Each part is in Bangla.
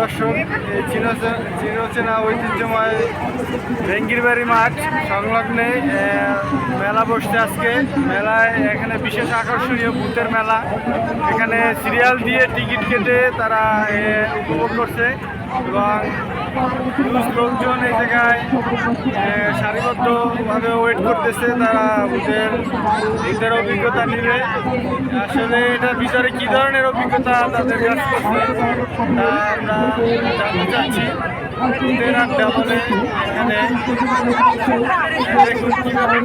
দর্শক, এই চিরচেনা ঐতিহ্যময় ভেঙ্গিরবাড়ি মাঠ সংলগ্নে মেলা বসছে আজকে। মেলায় এখানে বিশেষ আকর্ষণীয় ভূতের মেলা। এখানে সিরিয়াল দিয়ে টিকিট কেটে তারা উপভোগ করছে এবং লোকজন এই জায়গায় সারিবদ্ধভাবে ওয়েট করতেছে, তারা ভূতের ভূতের অভিজ্ঞতা নিবে। আসলে এটার ভিতরে কি ধরনের অভিজ্ঞতা তাদের কাছ তা আমরা জানতে চাচ্ছি। কীভাবে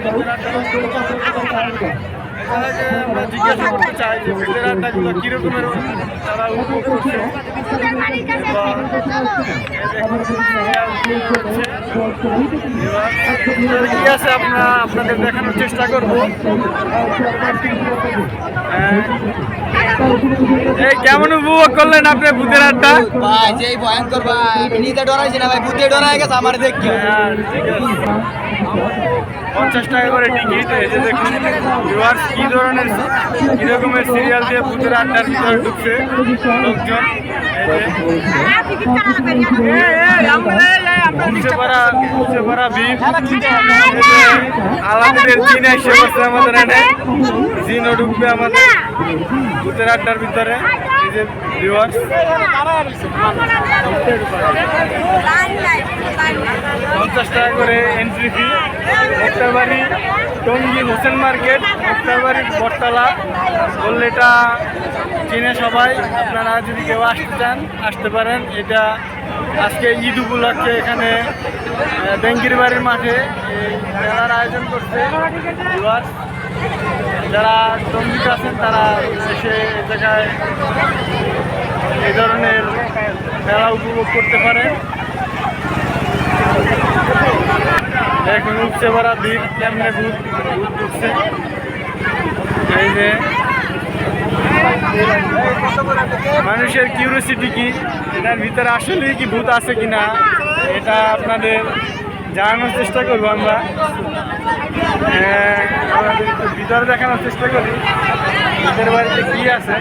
যে আমরা জিজ্ঞাসা করতে চাই যে ভূতের আড্ডাগুলো কীরকমের তারা উপভোগ করছে? কি আছে? আমরা আপনাদের দেখানোর চেষ্টা করব। এই কেমন উপভোগ করলেন আপনি ভূতের আড্ডা? ভাই যে ভয়ঙ্কর ভাই। আমি নিজে ডরাইছি না ভাই ভূতে ডরাই গেছে আমার দেখি। হ্যাঁ, ঠিক আছে। পঞ্চাশ টাকা করে টিকিট এসে দেখুন। ভিউয়ার্স কি ধরনের কি রকমের সিরিয়াল দিয়ে ভূতের আড্ডার ভিতরে ঢুকছে? লোকজন। আলাদের জিন এসে বসছে আমাদের এনে জিনও ঢুকবে আমাদের ভূতের আড্ডার ভিতরে এই যে ভিউয়ার্স পঞ্চাশ টাকা করে entry fee Tongi Hossain market Moktarbari Battala. বললে এটা চিনে সবাই, আপনারা যদি কেউ আসতে চান, আসতে পারেন। এটা আজকে ঈদ উপলক্ষে এখানে ব্যাঙ্কির বাড়ির মাঠে মেলার আয়োজন করছে। যারা টঙ্গিতে আছেন, তারা এসে জায়গায় এই ধরনের মেলা উপভোগ করতে পারে এখন উঠছে ভরা কেমনে ভূত এই যে মানুষের কিউরিয়াসিটি কি? এটার ভিতরে আসলে কি ভূত আছে কিনা? এটা আপনাদের জানানোর চেষ্টা করব আমরা। হ্যাঁ, ভিতরে দেখানোর চেষ্টা করি। ভিতরে বাড়িতে কি আছে?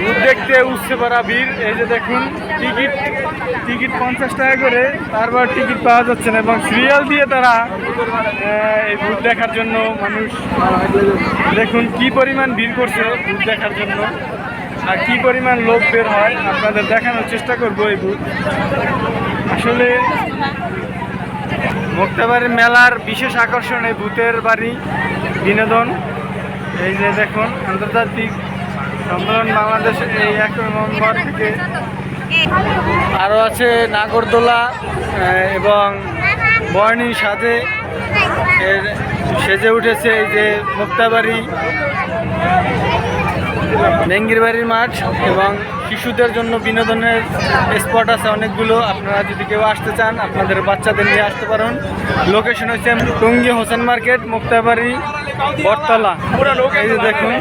ভূত দেখতে উঠছে পারা বীর এই যে দেখুন, টিকিট টিকিট পঞ্চাশ টাকা করে, তারপর টিকিট পাওয়া যাচ্ছে না। এবং সিরিয়াল দিয়ে তারা এই ভূত দেখার জন্য মানুষ, দেখুন কি পরিমাণ ভিড় করছে ভূত দেখার জন্য আর কি পরিমাণ লোক বের হয়। আপনাদের দেখানোর চেষ্টা করব এই ভূত। আসলে মুক্তাবাড়ির মেলার বিশেষ আকর্ষণ এই ভূতের বাড়ি, বিনোদন। এই যে দেখুন, আন্তর্জাতিক সম্মেলন বাংলাদেশের এই এক নম্বর থেকে। আরও আছে নাগরদোলা এবং বর্ণি সাজে এর সেজে উঠেছে এই যে মুক্তাবাড়ি। ভেঙ্গির বাড়ির মাঠ এবং শিশুদের জন্য বিনোদনের স্পট আছে অনেকগুলো। আপনারা যদি কেউ আসতে চান, আপনাদের বাচ্চাদের নিয়ে আসতে পারেন। লোকেশন হচ্ছে টঙ্গি হোসেন মার্কেট, মুক্তাবাড়ি, বটতলা। এই দেখুন।